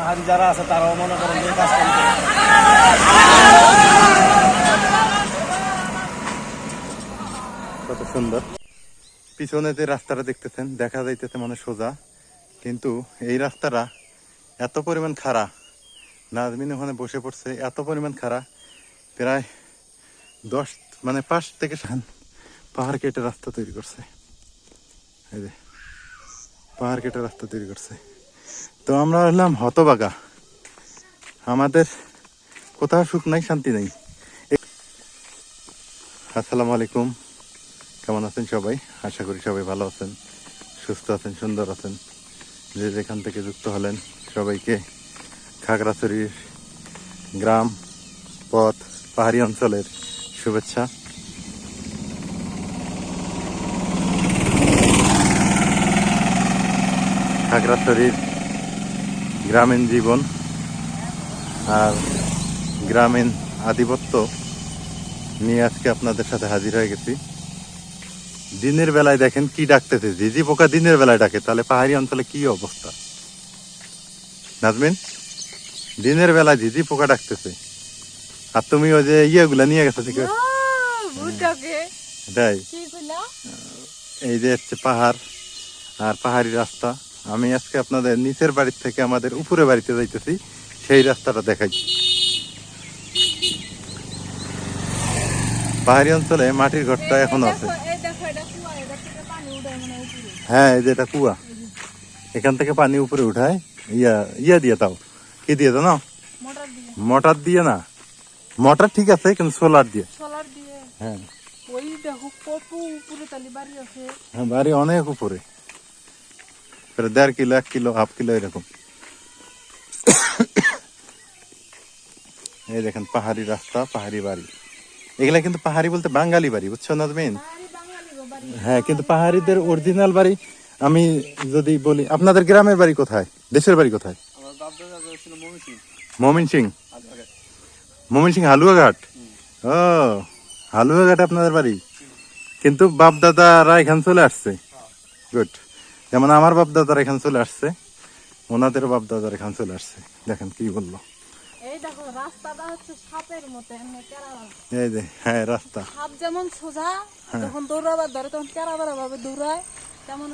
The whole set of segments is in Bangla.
পাহাড়ি যারা আছে, তারাও মনে করেন যে কাজ করতে কত সুন্দর। পিছনে যে রাস্তাটা দেখতেছেন, দেখা যাইতেছে মানে সোজা। কিন্তু এই রাস্তাটা এত পরিমাণ খাড়া। নাজমিন ওখানে বসে পড়ছে, এত পরিমাণ খাড়া। প্রায় দশ মানে পাঁচ থেকে পাহাড় কেটে রাস্তা তৈরি করছে। এই যে, পাহাড় কেটে রাস্তা তৈরি করছে। তো আমরা হলাম হতবাগা। আমাদের কোথাও সুখ নাই, শান্তি নেই। আসসালামু আলাইকুম। কেমন আছেন সবাই? আশা করি সবাই ভালো আছেন, সুস্থ আছেন, সুন্দর আছেন। যে যেখান থেকে যুক্ত হলেন সবাইকে খাগড়াছড়ির গ্রাম, পথ, পাহাড়ি অঞ্চলের শুভেচ্ছা। খাগড়াছড়ির গ্রামীণ জীবন আর গ্রামীণ আধিপত্য নিয়ে আজকে আপনাদের সাথে হাজির হয়ে গেছি। দিনের বেলায় দেখেন কি ডাকতেছে। ঝিঝি পোকা দিনের বেলায় ডাকে তাহলে পাহাড়ি অঞ্চলে কি অবস্থা? নাজমিন দিনের বেলায় ঝিঝি পোকা ডাকতেছে। আর তুমি ওই যে ইয়েগুলা নিয়ে গেছো ঠিক আছে তাই এই যে হচ্ছে পাহাড় আর পাহাড়ি রাস্তা। আমি আজকে আপনাদের নিচের বাড়ির থেকে আমাদের উপরে বাড়িতে যাইতেছি সেই রাস্তাটা দেখাই। পাহাড়ি অঞ্চলে মাটির ঘরটা এখনও আছে। হ্যাঁ এই যে এটা কুয়া। এখান থেকে পানি উপরে উঠায় ইয়া ইয়া দিয়ে তাও কি দিয়ে দাও না? মোটর দিয়ে। মোটর দিয়ে না? মোটর ঠিক আছে কিন্তু সোলার দিয়ে। সোলার দিয়ে? হ্যাঁ। ওই দেখো কত উপরে তালি বাড়ি আছে। হ্যাঁ বাড়ি অনেক উপরে। প্রায় দেড় কিলো এক কিলো হাফ কিলো এরকম এই দেখেন পাহাড়ি রাস্তা পাহাড়ি বাড়ি এগুলা কিন্তু পাহাড়ি বলতে বাঙালি বাড়ি বুঝছ নাজমিন হ্যাঁ কিন্তু পাহাড়িদের অরিজিনাল বাড়ি আমি যদি বলি আপনাদের গ্রামের বাড়ি কোথায় দেশের বাড়ি কোথায় আমার বাপ দাদা ছিল মমিষি মমিন সিং মমিন সিং হালুয়াঘাট ও হালুয়াঘাট আপনাদের বাড়ি কিন্তু বাপ দাদারা এখান চলে আসছে গুড যেমন আমার বাপ দাদারা এখান চলে আসছে ওনাদের বাপ দাদারা এখান চলে আসছে। দেখেন কি বলল। এই দেখো রাস্তাটা হচ্ছে সাপের মতো এমনি কেরালা। এই যে হ্যাঁ রাস্তা। সাপ যেমন সোজা যখন দৌড়াবার ধরে তখন কেরাবারা ভাবে দৌড়ায় তেমন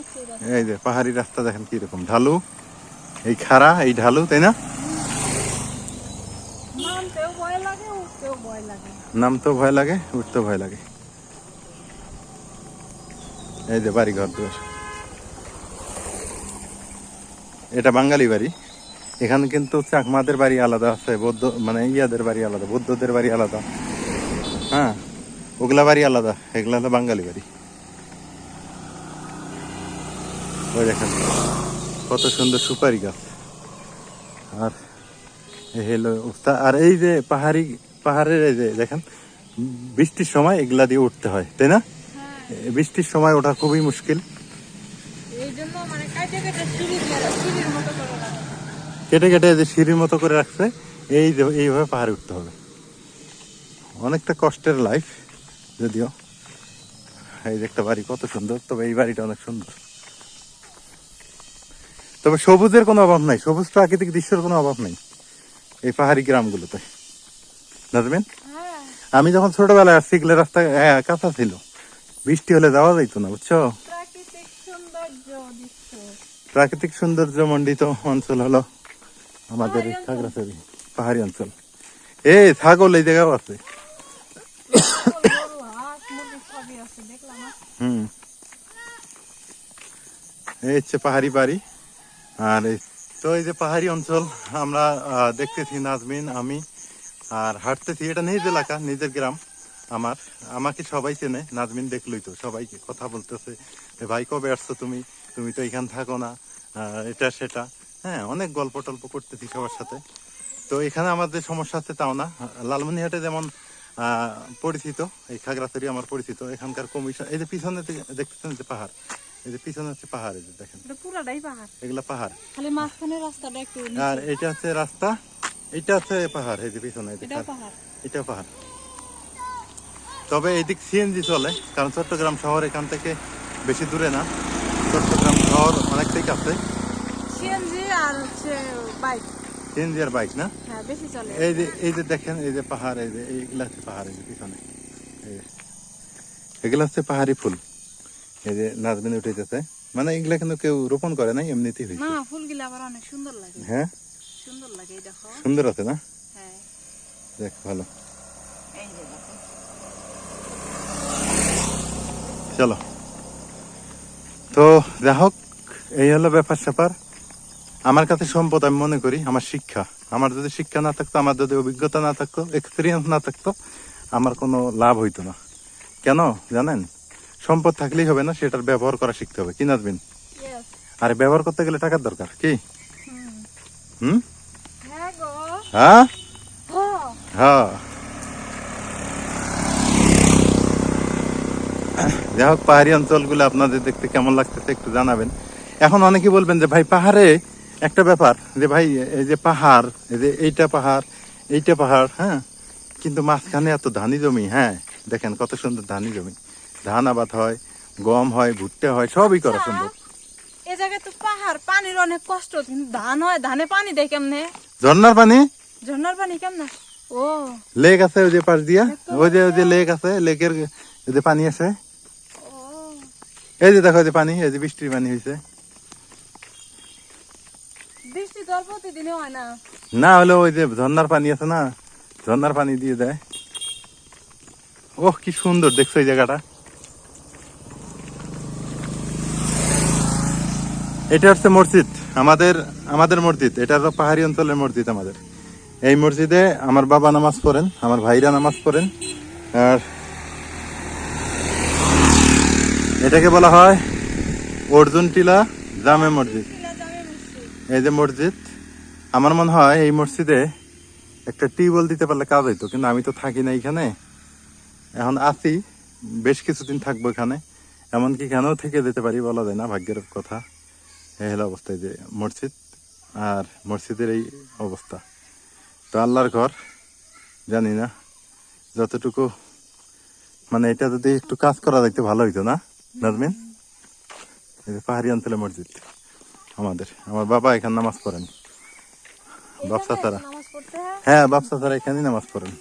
এই যে পাহাড়ি রাস্তা দেখেন কি রকম। ঢালু এই খাড়া এই ঢালু তাই না? নামতেও ভয় লাগে উঠতেও ভয় লাগে। নামতেও ভয় লাগে উঠতেও ভয় লাগে। এই যে বাড়ি ঘর দুয়ার। এটা বাঙালি বাড়ি। এখানে কিন্তু চাকমাদের বাড়ি আলাদা আছে বৌদ্ধ মানে ইয়াদের বাড়ি আলাদা বৌদ্ধদের বাড়ি আলাদা। হ্যাঁ ওগুলা বাড়ি আলাদা এগুলা হলো বাঙালি বাড়ি। ওই দেখেন কত সুন্দর সুপারি গাছ। আর এই হলো আর এই যে পাহাড়ি পাহাড়ের এই যে দেখেন বৃষ্টির সময় এগুলা দিয়ে উঠতে হয় তাই না? হ্যাঁ। বৃষ্টির সময় ওঠা খুবই মুশকিল। এই জন্য কাটে কাটে যে সিঁড়ির মতো করে রাখছে এই যে এইভাবে পাহাড়ে উঠতে হবে। অনেকটা কষ্টের লাইফ যদিও। এই যে একটা বাড়ি কত সুন্দর। তবে এই বাড়িটা অনেক সুন্দর। তবে সবুজের কোনো অভাব নাই। সবুজ প্রাকৃতিক দৃশ্যের কোনো অভাব নাই এই পাহাড়ি গ্রামগুলোতে। নাজবেন হ্যাঁ। আমি যখন ছোটবেলায় আসছি এগুলো রাস্তা হ্যাঁ, কাঁচা ছিল। বৃষ্টি হলে যাওয়া যাইতো না বুঝছ? প্রাকৃতিক সৌন্দর্য মণ্ডিত অঞ্চল হলো আমাদের এই খাগড়াছড়ি পাহাড়ি অঞ্চল। এই ছাগল এই জায়গাও আছে? হুম। এই হচ্ছে পাহাড়ি বাড়ি। আর এই- তো এই যে পাহাড়ি অঞ্চল আমরা দেখতেছি নাজমিন আমি আর হাঁটতেছি। এটা নিজ এলাকা নিজের গ্রাম আমার। আমাকে সবাই চেনে নাজমিন দেখলই তো সবাইকে কথা বলতেছে। "এ ভাই কবে আসছো তুমি? তুমি তো এখান থাকো না। এটা সেটা। হ্যাঁ অনেক গল্প টল্প করতেছি সবার সাথে। তো এখানে আমাদের সমস্যা আছে তাও না। লালমনিহাটে যেমন পরিচিত এই খাগড়াছড়ি আমার পরিচিত এখানকার কমিশন এই যে পিছনে দেখতেছেন যে পাহাড়। এই যে পিছনে হচ্ছে পাহাড় এই যে দেখেন। পুরাটাই পাহাড়। এগুলা পাহাড়। খালি মাঝখানে রাস্তাটা একটু আর এটা হচ্ছে রাস্তা এটা হচ্ছে পাহাড় এই যে পিছনে পাহাড়। এটাও পাহাড়। তবে এদিক সিএনজি চলে কারণ চট্টগ্রাম শহর এখান থেকে বেশি দূরে না। চট্টগ্রাম শহর অনেকটাই কাছে সিএনজি আর হচ্ছে বাইক। সিএনজি আর বাইক না? হ্যাঁ বেশি চলে। এই যে এই যে দেখেন এই যে পাহাড় এই যে এইগুলা হচ্ছে পাহাড় এই যে পিছনে। এগুলা হচ্ছে পাহাড়ি ফুল। এই যে নাচবেন উঠেছে। মানে এগুলা কিন্তু কেউ রোপণ করে নাই এমনিতেই হয়েছে। না ফুলগুলো আবার অনেক সুন্দর লাগে। হ্যাঁ? সুন্দর লাগে এই দেখো। সুন্দর আছে না? হ্যাঁ। দেখ ভালো। এই যে দেখো। চলো। তো যাই হোক এই হলো ব্যাপার স্যাপার। আমার কাছে সম্পদ আমি মনে করি আমার শিক্ষা। আমার যদি শিক্ষা না থাকতো আমার যদি অভিজ্ঞতা না থাকতো এক্সপিরিয়েন্স না থাকতো আমার কোনো লাভ হইতো না। কেন জানেন? সম্পদ থাকলেই হবে না সেটার ব্যবহার করা শিখতে হবে। কি ইয়েস আর ব্যবহার করতে গেলে টাকার দরকার কি? হুম। হুম? হ্যাঁ। হ্যাঁ ও হ্যাঁ যাই হোক পাহাড়ি অঞ্চলগুলো আপনাদের দেখতে কেমন লাগতেছে একটু জানাবেন। এখন অনেকে বলবেন যে ভাই পাহাড়ে একটা ব্যাপার যে ভাই এই যে পাহাড় এই যে এইটা পাহাড় এইটা পাহাড় হ্যাঁ? কিন্তু মাঝখানে এত ধানি জমি হ্যাঁ? দেখেন কত সুন্দর ধানি জমি। ধান আবাদ হয় গম হয় ভুট্টা হয় সবই করা সম্ভব। এ জায়গায় তো পাহাড় পানির অনেক কষ্ট। কিন্তু ধান হয় ধানে পানি দেয় কেমনে? ঝর্ণার পানি? ঝর্ণার পানি কেমনে? ও। লেক আছে ওই যে পাশ দিয়া? ওই যে ওই যে লেক আছে লেকের যে পানি আছে এই যে দেখো যে পানি এই যে বৃষ্টির পানি হয়েছে বৃষ্টি প্রতিদিনই হয় না। না হলে ওই যে ঝর্ণার পানি আছে না ঝর্ণার পানি দিয়ে দেয়। ওহ কি সুন্দর দেখছ এই জায়গাটা? এটা হচ্ছে মসজিদ আমাদের আমাদের মসজিদ। এটা হলো পাহাড়ি অঞ্চলের মসজিদ আমাদের। এই মসজিদে আমার বাবা নামাজ পড়েন আমার ভাইরা নামাজ পড়েন আর এটাকে বলা হয় অর্জুন টিলা জামে মসজিদ। এই যে মসজিদ আমার মনে হয় এই মসজিদে একটা টিউবওয়েল দিতে পারলে কাজ হইতো কিন্তু আমি তো থাকি না এখানে। এখন আছি বেশ কিছুদিন থাকব এখানে। এমনকি এখানেও থেকে যেতে পারি বলা যায় না ভাগ্যের কথা। এই হলো অবস্থা এই যে মসজিদ আর মসজিদের এই অবস্থা। তো আল্লাহর ঘর জানি না যতটুকু মানে এটা যদি একটু কাজ করা দেখতে ভালো হইতো না? নাজমিন এই যে পাহাড়ি অঞ্চলে মসজিদ আমাদের। আমার বাবা এখানে নামাজ পড়েন। বাপসা তারা। হয়? হ্যাঁ বাপসা তারা এখানেই নামাজ পড়েন।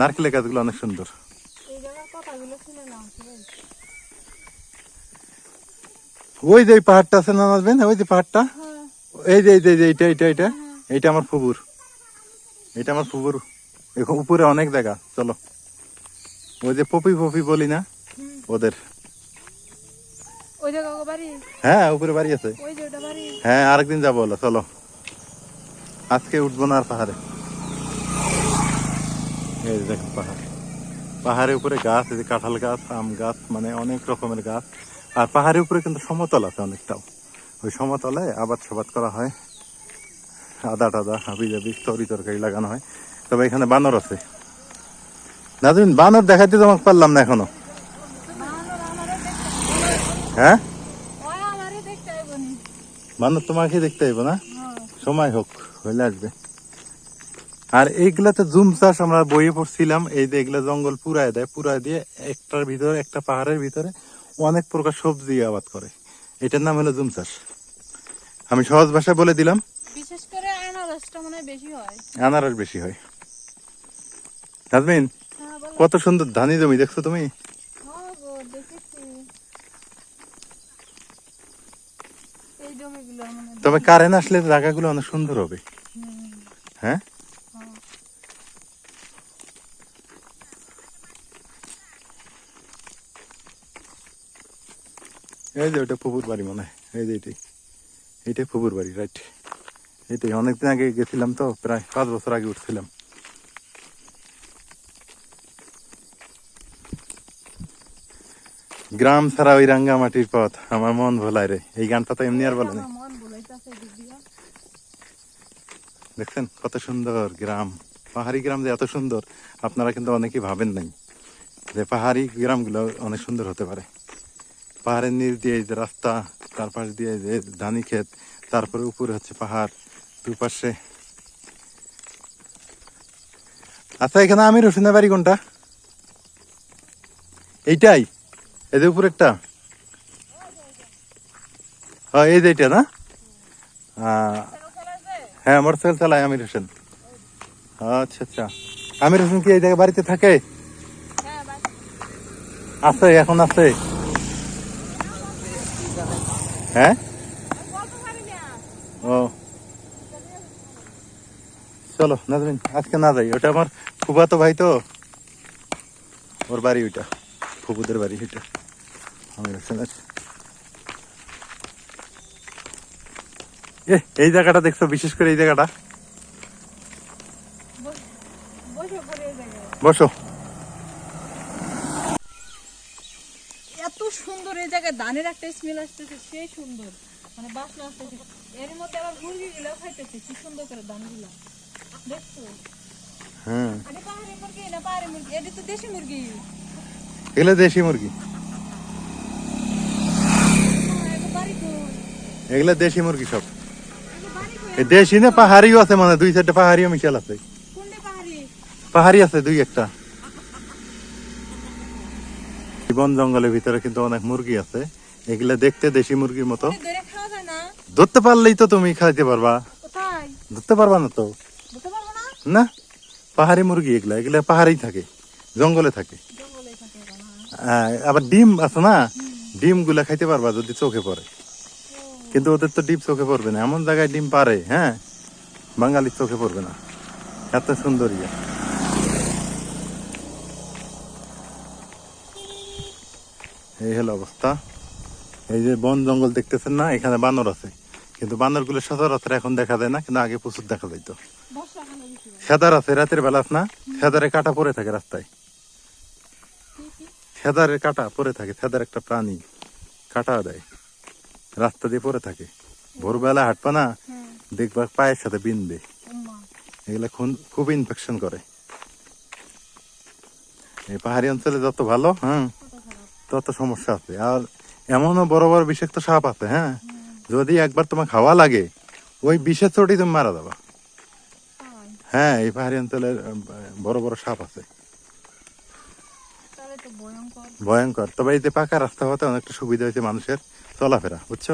নারকেলের গাছগুলো অনেক সুন্দর। ওই যে পাহাড়টা আছে না নাজবেন ওই যে পাহাড়টা? হ্যাঁ। এই যে এই যে এই যে এইটা এইটা এইটা। এইটা আমার ফুবুর এটা আমার ফুবুর এখন উপরে অনেক জায়গা। চলো। ওই যে পপি পপি বলি না? ওদের। হ্যাঁ উপরে বাড়ি আছে। হ্যাঁ আরেকদিন যাব হলো চলো। আজকে উঠবো না আর পাহাড়ে। এই দেখো পাহাড়। পাহাড়ের উপরে গাছ এই যে কাঁঠাল গাছ আম গাছ মানে অনেক রকমের গাছ। আর পাহাড়ের উপরে কিন্তু সমতল আছে অনেকটাও। ওই সমতলে আবাদ সাবাদ করা হয়। আদা টাদা হাবি জাবি তরি তরকারি লাগানো হয়। তবে এখানে বানর আছে। নাজমিন বানর দেখাইতে তোমাকে পারলাম না এখনও। হ্যাঁ? বানর তোমাকে দেখতে আইব না? সময় হোক হইলে আসবে। আর এইগুলাতে জুম চাষ আমরা বইয়ে পড়ছিলাম এই যে এগুলা জঙ্গল পুরায় দেয় পুরায় দিয়ে একটার ভিতরে একটা পাহাড়ের ভিতরে অনেক প্রকার সবজি আবাদ করে। এটার নাম হলো জুম চাষ। আমি সহজ ভাষায় বলে দিলাম। বিশেষ করে আনারসটা মনে বেশি হয়। আনারস বেশি হয়। নাজমিন কত সুন্দর ধানি জমি দেখছ তুমি? হ্যাঁ মানে তবে কারেন্ট আসলে জায়গাগুলো অনেক সুন্দর হবে। হ্যাঁ? হ্যাঁ। এই যে ওটা পুকুর বাড়ি মনে হয়। এই যে এটাই এইটাই পুকুর বাড়ি রাইট এটাই অনেকদিন আগে গেছিলাম তো প্রায় পাঁচ বছর আগে উঠছিলাম। গ্রাম ছাড়া ওই রাঙ্গা মাটির পথ। আমার মন ভোলায় রে। এই গানটা তো এমনি আর বলে না আমার বলাইতাছে এদিক দিয়া। দেখছেন? কত সুন্দর গ্রাম। পাহাড়ি গ্রাম যে এত সুন্দর আপনারা কিন্তু অনেকেই ভাবেন নাই যে পাহাড়ি গ্রামগুলো অনেক সুন্দর হতে পারে। পাহাড়ের নিচ দিয়ে যে রাস্তা তার পাশ দিয়ে যে ধানি ক্ষেত তারপরে উপরে হচ্ছে পাহাড় দুপাশে। আচ্ছা এখানে আমি রসুনের বাড়ি কোনটা? এইটাই। যে উপরে একটা। হ্যাঁ এই যে এইটা না? আহ, হ্যাঁ মোটরসাইকেল চালায় আমির হোসেন। আচ্ছা আচ্ছা। আমির হোসেন কি এই জায়গায় বাড়িতে থাকে? হ্যাঁ আছে এখন আছে। হ্যাঁ? ও। চলো নাজমিন আজকে না যাই। ওটা আমার ফুফাতো ভাই তো। ওর বাড়ি ওইটা ফুপুদের বাড়ি ওইটা এ এই জায়গাটা দেখছ? বিশেষ করে এই জায়গাটা? বসে। এত সুন্দর এই জায়গায় ধানের একটা স্মেল আসতেছে সেই সুন্দর। মানে বাসনা আসতেছে। এর মধ্যে আবার মুরগি গুলো খাইতেছে কি সুন্দর করে ধানগুলো। দেখছ? হ্যাঁ। পাহাড়ি মুরগি না পাহাড়ি মুরগি। এটা তো দেশি মুরগি। এগুলো দেশি মুরগি হ্যাঁ, এটা বাড়ি কই? এগুলো দেশি মুরগি সব। দেশি না পাহাড়িও আছে মানে দুই চারটা পাহাড়িও মিশাল আছে। পাহাড়ি? আছে দুই একটা। বন জঙ্গলের ভিতরে কিন্তু অনেক মুরগি আছে। এগুলা দেখতে দেশি মুরগির মতো। ধরতে পারলেই তো তুমি খাইতে পারবা। ধরতে পারবা না তো। না? পাহাড়ি মুরগি এগুলা এগুলা পাহাড়েই থাকে জঙ্গলে থাকে? আহ, আবার ডিম আছে না? ডিমগুলা খাইতে পারবা যদি চোখে পড়ে। কিন্তু ওদের তো ডিম চোখে পড়বে না। এমন জায়গায় ডিম পারে হ্যাঁ? বাঙালির চোখে পড়বে না। এত সুন্দর। এই হলো অবস্থা। এই যে বন জঙ্গল দেখতেছেন না, এখানে বানর আছে। কিন্তু বানরগুলো সচরাচর এখন দেখা যায় না, কিন্তু আগে প্রচুর দেখা যাইতো। ফেদার আছে, রাতের বেলা না? ফেদারে কাটা পরে থাকে রাস্তায়? ফেদারের কাটা পড়ে থাকে ফেদার একটা প্রাণী কাটা দেয়। রাস্তা দিয়ে পড়ে থাকে। ভোরবেলা হাঁটবা না দেখবা পায়ের সাথে বিনবে। এগুলা খুন- খুব ইনফেকশন করে। এই পাহাড়ি অঞ্চলে যত ভালো হ্যাঁ তত সমস্যা আছে। আর এমনও বড় বড় বিষাক্ত সাপ আছে হ্যাঁ যদি একবার তোমার খাওয়া লাগে ওই বিষের চোটই তুমি মারা যাবা। হ্যাঁ এই পাহাড়ি অঞ্চলের বড় বড় সাপ আছে। ভয়ঙ্কর। ভয়ঙ্কর। তবে এই যে পাকা রাস্তা হতে অনেকটা সুবিধা হয়েছে মানুষের। চলাফেরা বুঝছ?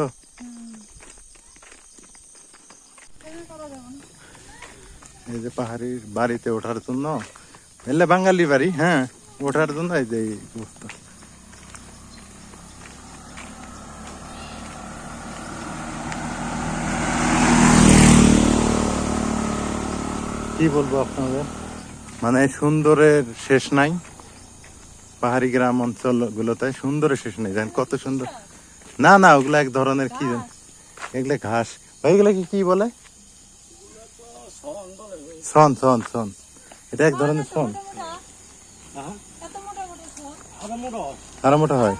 এই যে পাহাড়ির বাড়িতে ওঠার জন্য, এলে বাঙালি বাড়ি হ্যাঁ ওঠার জন্য এই যে কি বলব আপনাদের? মানে সুন্দরের শেষ নাই, পাহাড়ি গ্রাম অঞ্চল গুলোতে সুন্দরের শেষ নেই, জানেন কত সুন্দর? না না ওগুলো এক ধরনের কি এগুলো ঘাস। এগুলা কি কি বলে? সন সন সন এটা এক ধরনের সন। আরও মোটা হয়। মোটা হয়।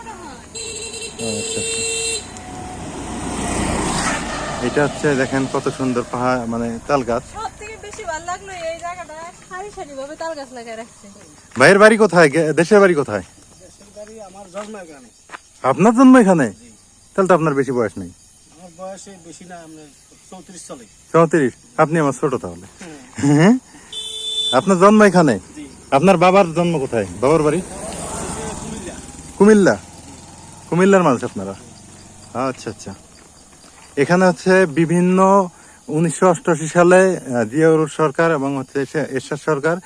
আচ্ছা, আচ্ছা। এটা হচ্ছে দেখেন কত সুন্দর পাহাড় মানে তাল গাছ। সব থেকে বেশি ভালো লাগল এই জায়গাটা। সারি সারি ভাবে তাল গাছ লাগাই রাখছে। ভাইয়ের বাড়ি কোথায়? দেশের বাড়ি কোথায়? আপনার জন্ম এখানে? তাহলে তো আপনার বেশি বয়স নেই। আমার বয়সে বেশি না আপনার চৌত্রিশ চলে। চৌত্রিশ? আপনি আমার ছোট তাহলে। হ্যাঁ? আপনার জন্ম এখানে? আপনার বাবার জন্ম কোথায়? বাবার বাড়ি? কুমিল্লা। কুমিল্লা? কুমিল্লার মানুষ আপনারা? আচ্ছা আচ্ছা। এখানে হচ্ছে বিভিন্ন উনিশশো অষ্টআশি সালে জিয়াউর সরকার এবং হচ্ছে এরশা- এরশাদ সরকার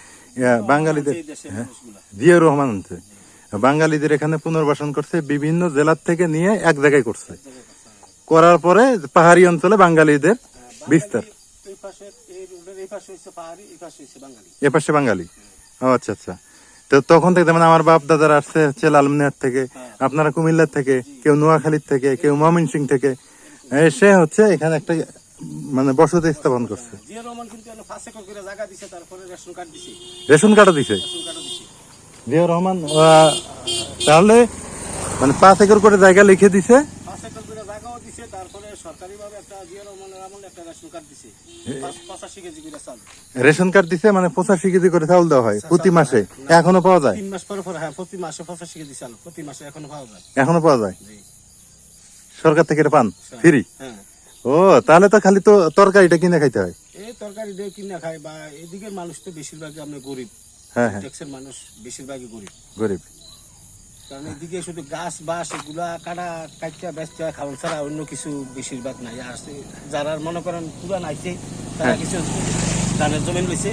বাঙালিদের হ্যাঁ, জিয়াউর রহমান হচ্ছে। বাঙালিদের এখানে পুনর্বাসন করছে বিভিন্ন জেলার থেকে নিয়ে এক জায়গায় করছে। করার পরে পাহাড়ি অঞ্চলে বাঙালিদের বিস্তার। এই পাশে এই রোডের এই পাশে হচ্ছে পাহাড়ি এই পাশে হচ্ছে বাঙালি। ও আচ্ছা আচ্ছা। তো তখন থেকে যেমন আমার বাপ দাদারা আসছে হচ্ছে লালমিনার থেকে আপনারা কুমিল্লার থেকে কেউ নোয়াখালীর থেকে কেউ ময়মনসিং থেকে। এসে হচ্ছে এখানে একটা মানে বসতি স্থাপন করছে। রেশন কার্ড রেশন কার্ডও দিছে। জিয়া রহমান তাহলে মানে পাঁচ একর করে জায়গা লিখে দিছে। রেশন কার্ড দিছে। মানে পঁচাশি কেজি করে চাউল দেওয়া হয় প্রতি মাসে। এখনও পাওয়া যায়? তিন মাস পরে পরে হ্যাঁ প্রতি মাসে পঁচাশি কেজি চাল প্রতি মাসে এখনও পাওয়া যায়। এখনও পাওয়া যায়? সরকার থেকে পান? ফ্রি? হ্যাঁ। ও তাহলে তো খালি তো তরকারিটা কিনে খাইতে হয়। এই তরকারি দিয়ে কিনে খায় বা এদিকের মানুষ তো বেশিরভাগই আমরা গরিব। হ্যাঁ হ্যাঁ। মানুষ বেশিরভাগই গরিব। গরিব। কারণ এদিকে শুধু গাছ বাস এগুলা কাটা কাটটা ব্যস্ত খাওয়ান ছাড়া অন্য কিছু বেশিরভাগ নাই। আর যারা মনে করেন পুরান আইছে তারা কিছু ধানের জমিন রয়েছে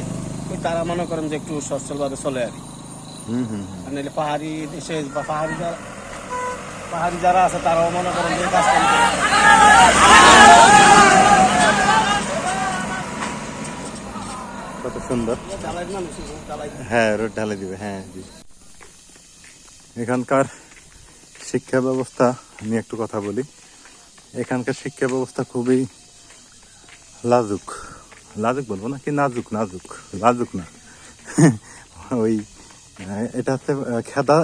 তারা মনে করেন যে একটু সচ্ছলভাবে চলে আর নাহলে পাহাড়ি দেশে বা পাহাড়ি যারা পাহাড়ি যারা আছে তারাও মনে করেন যে কাজ করে কত সুন্দর? হ্যাঁ রোড ঢালে দিবে হ্যাঁ এখানকার শিক্ষা ব্যবস্থা নিয়ে একটু কথা বলি। এখানকার শিক্ষা ব্যবস্থা খুবই লাজুক। লাজুক বলব না কি নাজুক নাজুক, লাজুক না। ওই, এটা হচ্ছে, খেদা,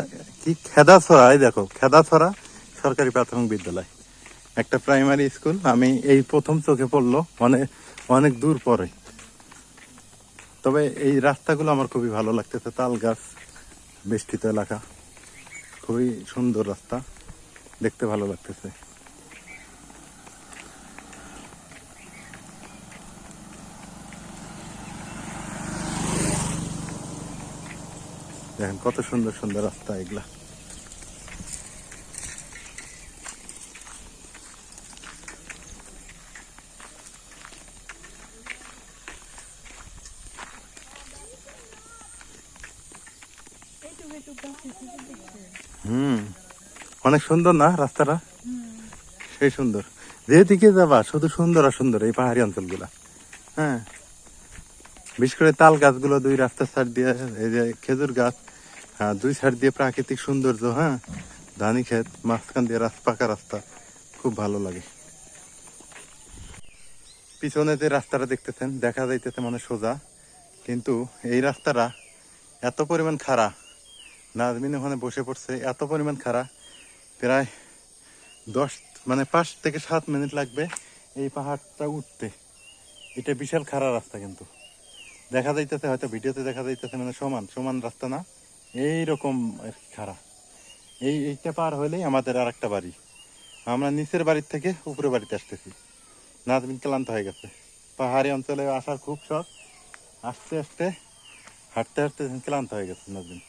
কি খেদা ছড়া এই দেখো খেদা ছড়া সরকারি প্রাথমিক বিদ্যালয়। একটা প্রাইমারি স্কুল, আমি এই প্রথম চোখে পড়ল অনেক অনেক দূর পরে। তবে এই রাস্তাগুলো আমার খুবই ভালো লাগতেছে। তাল গাছ, বেষ্টিত এলাকা। খুবই সুন্দর রাস্তা। দেখতে ভালো লাগতেছে। দেখেন কত সুন্দর সুন্দর রাস্তা এগুলা এইটুকু এইটুকু গাছ আছে, কি দেখছে? হুম অনেক সুন্দর না রাস্তাটা? সেই সুন্দর। যেদিকে যাবা, শুধু সুন্দর আর সুন্দর, এই পাহাড়ি অঞ্চলগুলা। হ্যাঁ? বিশেষ করে তাল গাছগুলো দুই রাস্তার সাইড দিয়ে, এই যে খেজুর গাছ হ্যাঁ দুই সাইড দিয়ে প্রাকৃতিক সৌন্দর্য হ্যাঁ? ধানি ক্ষেত, মাঝখান দিয়ে রাস্তা, পাকা রাস্তা, খুব ভালো লাগে। পিছনে যে রাস্তাটা দেখতেছেন, দেখা যাইতেছে মানে সোজা। কিন্তু এই রাস্তাটা এত পরিমাণ খারাপ নাজমিন ওখানে বসে পড়ছে, এত পরিমাণ খারাপ প্রায় দশ মানে পাঁচ থেকে সাত মিনিট লাগবে এই পাহাড়টা উঠতে। এটা বিশাল খারাপ রাস্তা কিন্তু। দেখা যাইতেছে, হয়তো ভিডিওতে দেখা যাইতেছে মানে সমান সমান রাস্তা না। এইরকম আর কি খারাপ এই, এইটা পার হলেই আমাদের আর একটা বাড়ি। আমরা নিচের বাড়ির থেকে উপরে বাড়িতে আসতেছি। নাজমিন ক্লান্ত হয়ে গেছে। পাহাড়ি অঞ্চলে আসার খুব শখ। আস্তে আস্তে হাঁটতে হাঁটতে ক্লান্ত হয়ে গেছে নাজমিন।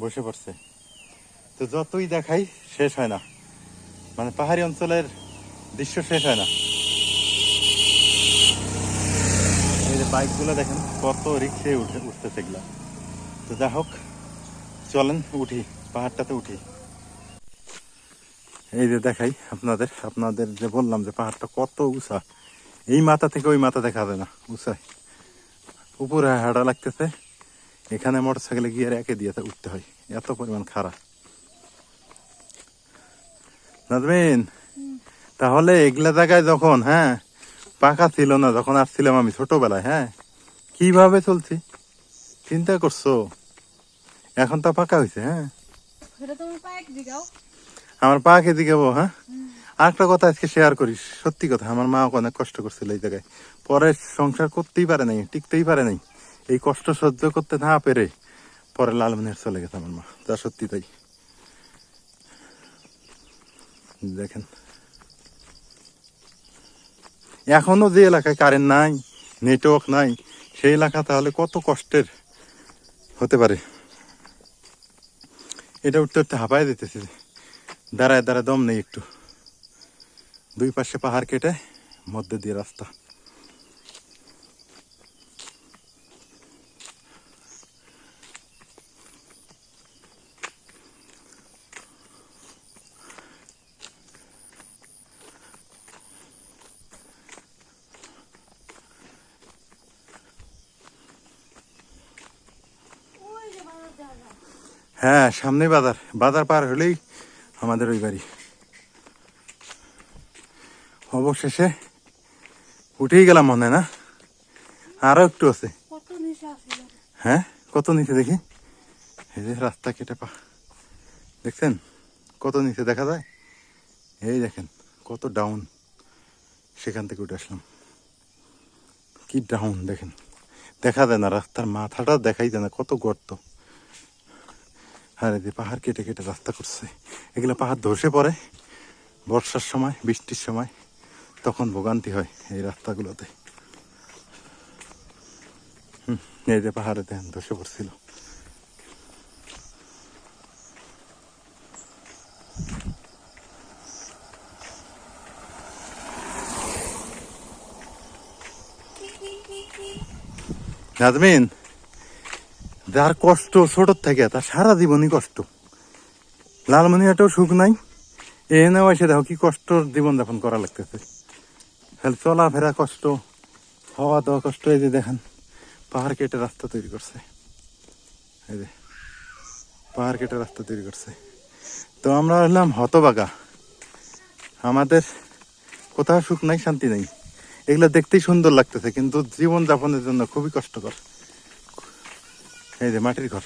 বসে পড়ছে। তো যতই দেখাই, শেষ হয় না। মানে পাহাড়ি অঞ্চলের দৃশ্য শেষ হয় না। এই যে বাইকগুলো দেখেন, কত রিক্সে উঠে, উঠতেছে এগুলা। তো যা হোক, চলেন, উঠি, পাহাড়টাতে উঠি। এই যে দেখাই আপনাদের আপনাদের যে বললাম যে পাহাড়টা কত উঁচা। এই মাথা থেকে ওই মাথা দেখা যায় না, উঁচায়। উপরে হাঁটা লাগতেছে, এখানে মোটর সাইকেলে গিয়ে একে দিয়ে উঠতে হয়। এত পরিমাণ খারাপ নাজমিন তাহলে এগুলা জায়গায় যখন হ্যাঁ পাকা ছিল না যখন আসছিলাম আমি ছোটবেলায় হ্যাঁ কীভাবে চলছি? চিন্তা করছ? এখন তো পাকা হয়েছে হ্যাঁ। আমার পা কে দিকে হ্যাঁ? আর একটা কথা আজকে শেয়ার করিস সত্যি কথা আমার মা অনেক কষ্ট করছিল এই জায়গায়। পরে সংসার করতেই পারে নাই টিকতেই পারে নাই। এই কষ্ট সহ্য করতে না পেরে পরে লালমনির চলে গেছে আমার মা যা সত্যি তাই। দেখেন। এখনও যে এলাকায় কারেন্ট নাই নেটওয়ার্ক নাই, সেই এলাকা তাহলে কত কষ্টের হতে পারে? এটা উঠতে উঠতে হাঁপায় দিতেছে। দাঁড়ায় দাঁড়ায় দম নেই একটু। দুই পাশে পাহাড় কেটে মধ্যে দিয়ে রাস্তা। হ্যাঁ সামনে বাজার। বাজার পার হলেই আমাদের ওই বাড়ি। অবশেষে উঠেই গেলাম মনে না? আরও একটু আছে। হ্যাঁ কত নিচে দেখি? এই যে রাস্তা কেটে পা দেখছেন? কত নিচে দেখা যায়? এই দেখেন কত ডাউন সেখান থেকে উঠে আসলাম। কি ডাউন দেখেন। দেখা যায় না রাস্তার মাথাটা দেখাই যায় না কত গর্ত। আর এই যে পাহাড় কেটে কেটে রাস্তা করছে এগুলো পাহাড় ধসে পড়ে। বর্ষার সময় বৃষ্টির সময় তখন ভোগান্তি হয় এই রাস্তাগুলোতে। হুম, এই যে পাহাড়ে দেখেন ধসে পড়ছিল। নাজমিন যার কষ্ট ছোট থেকে তার সারা জীবনই কষ্ট। লালমনিয়াটাও সুখ নাই। এ এনে এসে দেখো কি কষ্ট জীবন যাপন করা লাগতেছে। খালি চলাফেরা কষ্ট খাওয়া দাওয়া কষ্ট, এই যে দেখেন, পাহাড় কেটে রাস্তা তৈরি করছে। এই যে, পাহাড় কেটে রাস্তা তৈরি করছে। তো আমরা হলাম হতবাগা। আমাদের কোথাও সুখ নাই, শান্তি নেই। এগুলো দেখতেই সুন্দর লাগতেছে, কিন্তু জীবন যাপনের জন্য খুবই কষ্টকর। এই যে মাটির ঘর।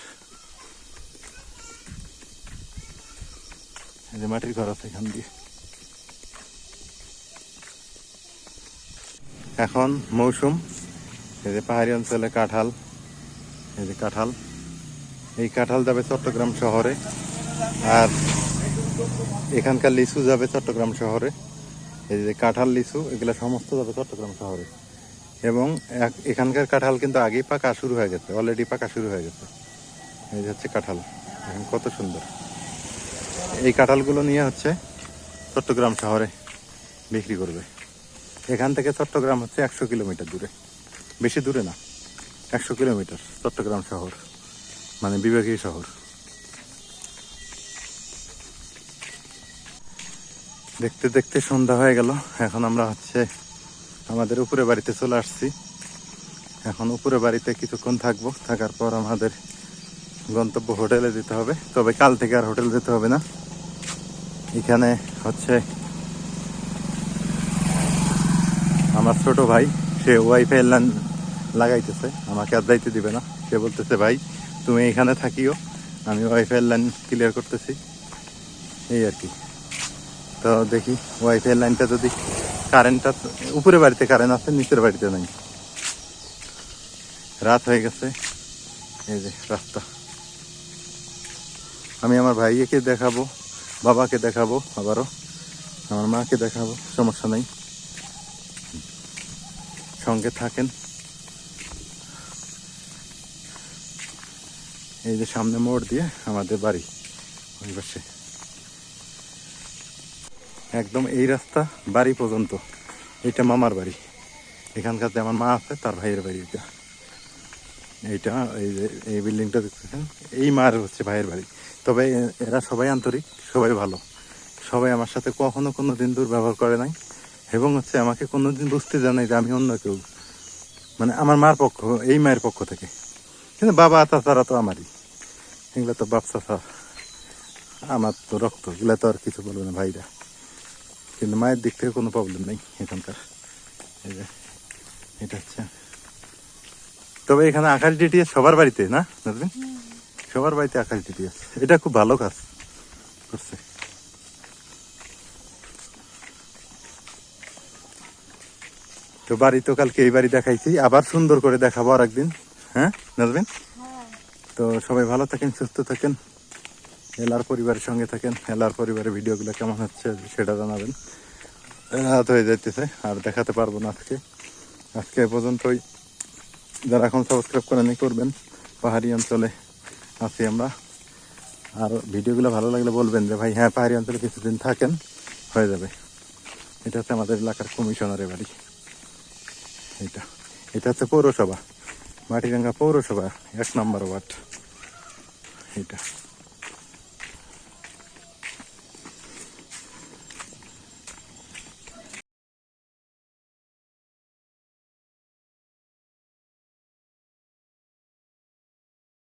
এই যে মাটির ঘর আছে এখান দিয়ে। এখন মৌসুম। এই যে পাহাড়ি অঞ্চলে কাঁঠাল। এই যে কাঁঠাল। এই কাঁঠাল যাবে চট্টগ্রাম শহরে। আর এখানকার লিচু যাবে চট্টগ্রাম শহরে। এই যে কাঁঠাল, লিচু, এগুলো সমস্ত যাবে চট্টগ্রাম শহরে। এবং এখানকার কাঁঠাল কিন্তু আগেই পাকা শুরু হয়ে গেছে অলরেডি পাকা শুরু হয়ে গেছে। এই যে হচ্ছে কাঁঠাল এখন কত সুন্দর। এই কাঁঠালগুলো নিয়ে হচ্ছে চট্টগ্রাম শহরে বিক্রি করবে। এখান থেকে চট্টগ্রাম হচ্ছে একশো কিলোমিটার দূরে। বেশি দূরে না, একশো কিলোমিটার চট্টগ্রাম শহর মানে বিভাগীয় শহর। দেখতে দেখতে সন্ধ্যা হয়ে গেল, এখন আমরা হচ্ছে আমাদের উপরে বাড়িতে চলে আসছি। এখন উপরে বাড়িতে কিছুক্ষণ থাকব। থাকার পর আমাদের গন্তব্য হোটেলে যেতে হবে। তবে কাল থেকে আর হোটেল যেতে হবে না। এখানে হচ্ছে আমার ছোট ভাই, সে ওয়াইফাই লাইন লাগাইতেছে। আমাকে আর যাইতে দিবে না। সে বলতেছে, ভাই, তুমি এখানে থাকিও। আমি ওয়াইফাই লাইন ক্লিয়ার করতেছি। এই আর কি। তো দেখি ওয়াইফাই লাইনটা যদি কারেন্টটা উপরে বাড়িতে কারেন্ট আছে, নিচের বাড়িতে নাই। রাত হয়ে গেছে। এই যে রাস্তা। আমি আমার ভাইকে দেখাবো, বাবাকে দেখাবো আবারও। আমার মাকে দেখাবো, সমস্যা নাই। সঙ্গে থাকেন। এই যে সামনে মোড় দিয়ে আমাদের বাড়ি, ওই পাশে। একদম এই রাস্তা বাড়ি পর্যন্ত। এটা মামার বাড়ি। এখানকার আমার মা আছে, তার ভাইয়ের বাড়ি এটা। এইটা, এই যে, এই বিল্ডিংটা দেখতেছেন, এই মার হচ্ছে ভাইয়ের বাড়ি। তবে এরা সবাই আন্তরিক, সবাই ভালো। সবাই আমার সাথে কখনো কোনো দিন দুর্ব্যবহার করে নাই, এবং হচ্ছে আমাকে কোনো দিন বুঝতে জানাই যে আমি অন্য কেউ। মানে আমার মার পক্ষ, এই মায়ের পক্ষ থেকে। কিন্তু বাবা তাছাড়া তো আমারই। এগুলো তো বাপ, চাচা। আমার তো রক্ত, এগুলো তো আর কিছু বলবে না ভাইরা। কিন্তু মায়ের দিক থেকে কোনো প্রবলেম নেই এখানকার। এই যে এটা হচ্ছে। তবে এখানে আকাশ ডিটিএস সবার বাড়িতে না বুঝলেন সবার বাড়িতে আকাশ ডিটিএস। এটা খুব ভালো কাজ করছে। তো বাড়ি তো কালকে এই বাড়ি দেখাইছি। আবার সুন্দর করে দেখাবো আর একদিন হ্যাঁ। নাজবেন তো সবাই ভালো থাকেন সুস্থ থাকেন। এলার পরিবারের সঙ্গে থাকেন এলার পরিবারের ভিডিওগুলো কেমন হচ্ছে সেটা জানাবেন। রাত হয়ে যাইতেছে আর দেখাতে পারব না আজকে। আজকে এ পর্যন্তই। যারা এখন সাবস্ক্রাইব করেনি করবেন। পাহাড়ি অঞ্চলে আছি আমরা। আর ভিডিওগুলো ভালো লাগলে বলবেন যে, ভাই হ্যাঁ পাহাড়ি অঞ্চলে কিছুদিন থাকেন, হয়ে যাবে। এটা হচ্ছে আমাদের এলাকার কমিশনারের বাড়ি। এটা এটা হচ্ছে পৌরসভা, মাটিরাঙ্গা পৌরসভা, এক নম্বর ওয়ার্ড। এটা।